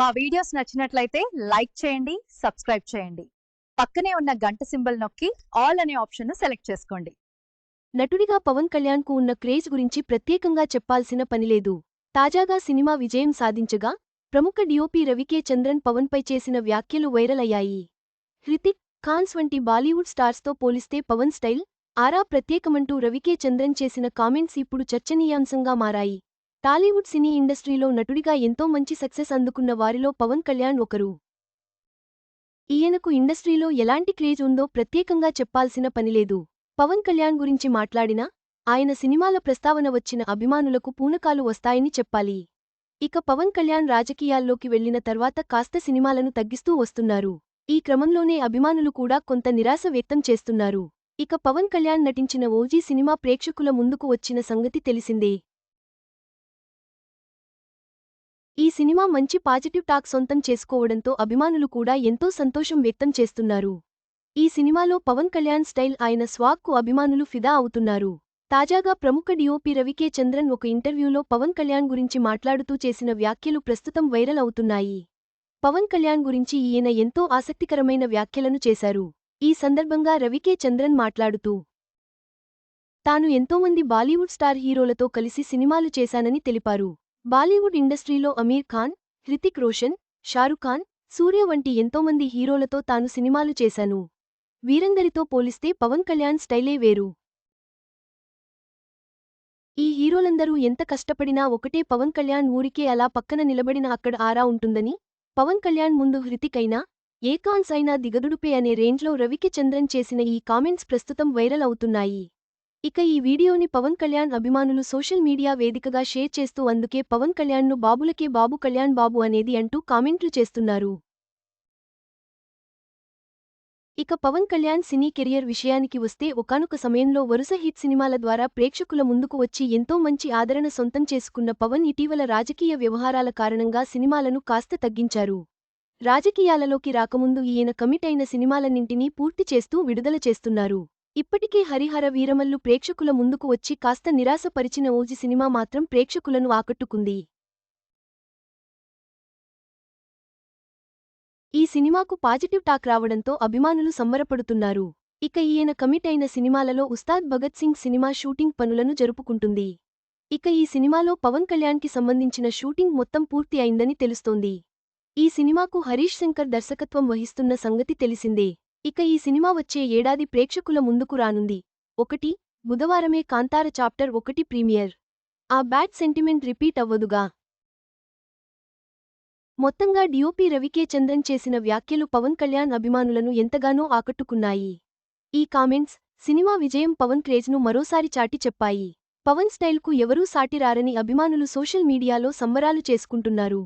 మా వీడియోస్ నచ్చినట్లయితే లైక్ చేయండి సబ్స్క్రైబ్ చేయండి. పక్కనే ఉన్న గంట సింబల్ నొక్కి ఆల్ అనే ఆప్షన్ సెలెక్ట్ చేసుకోండి. నటుడిగా పవన్ కళ్యాణ్కు ఉన్న క్రేజ్ గురించి ప్రత్యేకంగా చెప్పాల్సిన పనిలేదు తాజాగా సినిమా విజయం సాధించగా ప్రముఖ డిఓపి రవికే చంద్రన్ పవన్పై చేసిన వ్యాఖ్యలు వైరల్ అయ్యాయి. హృతిక్ ఖాన్స్ వంటి బాలీవుడ్ స్టార్స్తో పోలిస్తే పవన్ స్టైల్ ఆరా ప్రత్యేకమంటూ రవికే చంద్రన్ చేసిన కామెంట్స్ ఇప్పుడు చర్చనీయాంశంగా మారాయి. టాలీవుడ్ సినీ ఇండస్ట్రీలో నటుడిగా ఎంతో మంచి సక్సెస్ అందుకున్న వారిలో పవన్ కళ్యాణ్ ఒకరు. ఈయనకు ఇండస్ట్రీలో ఎలాంటి క్రేజ్ ఉందో ప్రత్యేకంగా చెప్పాల్సిన పనిలేదు పవన్ కళ్యాణ్ గురించి మాట్లాడినా ఆయన సినిమాల ప్రస్తావన వచ్చిన అభిమానులకు పూనకాలు వస్తాయని చెప్పాలి. ఇక పవన్ కళ్యాణ్ రాజకీయాల్లోకి వెళ్ళిన తర్వాత కాస్త సినిమాలను తగ్గిస్తూ వస్తున్నారు. ఈ క్రమంలోనే అభిమానులు కూడా కొంత నిరాశ వ్యక్తం చేస్తున్నారు. ఇక పవన్ కళ్యాణ్ నటించిన ఓజీ సినిమా ప్రేక్షకుల ముందుకు వచ్చిన సంగతి తెలిసిందే. ఈ సినిమా మంచి పాజిటివ్ టాక్ సొంతం చేసుకోవడంతో అభిమానులు కూడా ఎంతో సంతోషం వ్యక్తం చేస్తున్నారు. ఈ సినిమాలో పవన్ కళ్యాణ్ స్టైల్ ఆయన స్వాగ్కు అభిమానులు ఫిదా అవుతున్నారు. తాజాగా ప్రముఖ డిఓపి రవికే చంద్రన్ ఒక ఇంటర్వ్యూలో పవన్ కళ్యాణ్ గురించి మాట్లాడుతూ చేసిన వ్యాఖ్యలు ప్రస్తుతం వైరల్ అవుతున్నాయి. పవన్ కళ్యాణ్ గురించి ఈయన ఎంతో ఆసక్తికరమైన వ్యాఖ్యలను చేశారు. ఈ సందర్భంగా రవికే చంద్రన్ మాట్లాడుతూ తాను ఎంతోమంది బాలీవుడ్ స్టార్ హీరోలతో కలిసి సినిమాలు చేశానని తెలిపారు. బాలీవుడ్ ఇండస్ట్రీలో అమీర్ ఖాన్ హృతిక్ రోషన్ షారుఖ్ ఖాన్ సూర్య వంటి ఎంతోమంది హీరోలతో తాను సినిమాలు చేశాను. వీరందరితో పోలిస్తే పవన్ కళ్యాణ్ స్టైలే వేరు. ఈ హీరోలందరూ ఎంత కష్టపడినా ఒకటే పవన్ కళ్యాణ్ ఊరికే అలా పక్కన నిలబడిన అక్కడ ఆరా ఉంటుందని పవన్ కళ్యాణ్ ముందు హృతిక్ అయినా ఏకాన్స్ అయినా దిగదుడుపే అనే రేంజ్లో రవికి చంద్రన్ చేసిన ఈ కామెంట్స్ ప్రస్తుతం వైరల్ అవుతున్నాయి. ఇక ఈ వీడియోని పవన్ కళ్యాణ్ అభిమానులు సోషల్ మీడియా వేదికగా షేర్ చేస్తూ అందుకే పవన్ కళ్యాణ్ను బాబులకే బాబు కళ్యాణ్ బాబు అనేది అంటూ కామెంట్లు చేస్తున్నారు. ఇక పవన్ కళ్యాణ్ సినీ కెరియర్ విషయానికి వస్తే ఒకానొక సమయంలో వరుస హిట్ సినిమాల ద్వారా ప్రేక్షకుల ముందుకు వచ్చి ఎంతో మంచి ఆదరణ సొంతం చేసుకున్న పవన్ ఇటీవల రాజకీయ వ్యవహారాల కారణంగా సినిమాలను కాస్త తగ్గించారు. రాజకీయాలలోకి రాకముందు ఈయన కమిట్ అయిన సినిమాలన్నింటినీ పూర్తి చేస్తూ విడుదల చేస్తున్నారు. ఇప్పటికే హరిహర వీరమల్లు ప్రేక్షకుల ముందుకు వచ్చి కాస్త నిరాశపరిచిన ఓజి సినిమా మాత్రం ప్రేక్షకులను ఆకట్టుకుంది. ఈ సినిమాకు పాజిటివ్ టాక్ రావడంతో అభిమానులు సంబరపడుతున్నారు. ఇక ఈయన కమిట్ అయిన సినిమాలలో ఉస్తాద్ భగత్ సింగ్ సినిమా షూటింగ్ పనులను జరుపుకుంటుంది. ఇక ఈ సినిమాలో పవన్ కళ్యాణ్కి సంబంధించిన షూటింగ్ మొత్తం పూర్తి అయిందని తెలుస్తోంది. ఈ సినిమాకు హరీష్ శంకర్ దర్శకత్వం వహిస్తున్న సంగతి తెలిసిందే. ఇక ఈ సినిమా వచ్చే ఏడాది ప్రేక్షకుల ముందుకు రానుంది. ఒకటి బుధవారమే కాంతార చాప్టర్ ఒకటి ప్రీమియర్. ఆ బ్యాడ్ సెంటిమెంట్ రిపీట్ అవ్వదుగా? మొత్తంగా డిఓపి రవికే చంద్రన్ చేసిన వ్యాఖ్యలు పవన్ కళ్యాణ్ అభిమానులను ఎంతగానో ఆకట్టుకున్నాయి. ఈ కామెంట్స్ సినిమా విజయం పవన్ క్రేజ్ను మరోసారి చాటి చెప్పాయి. పవన్ స్టైల్కు ఎవరూ సాటిరారని అభిమానులు సోషల్ మీడియాలో సంబరాలు చేసుకుంటున్నారు.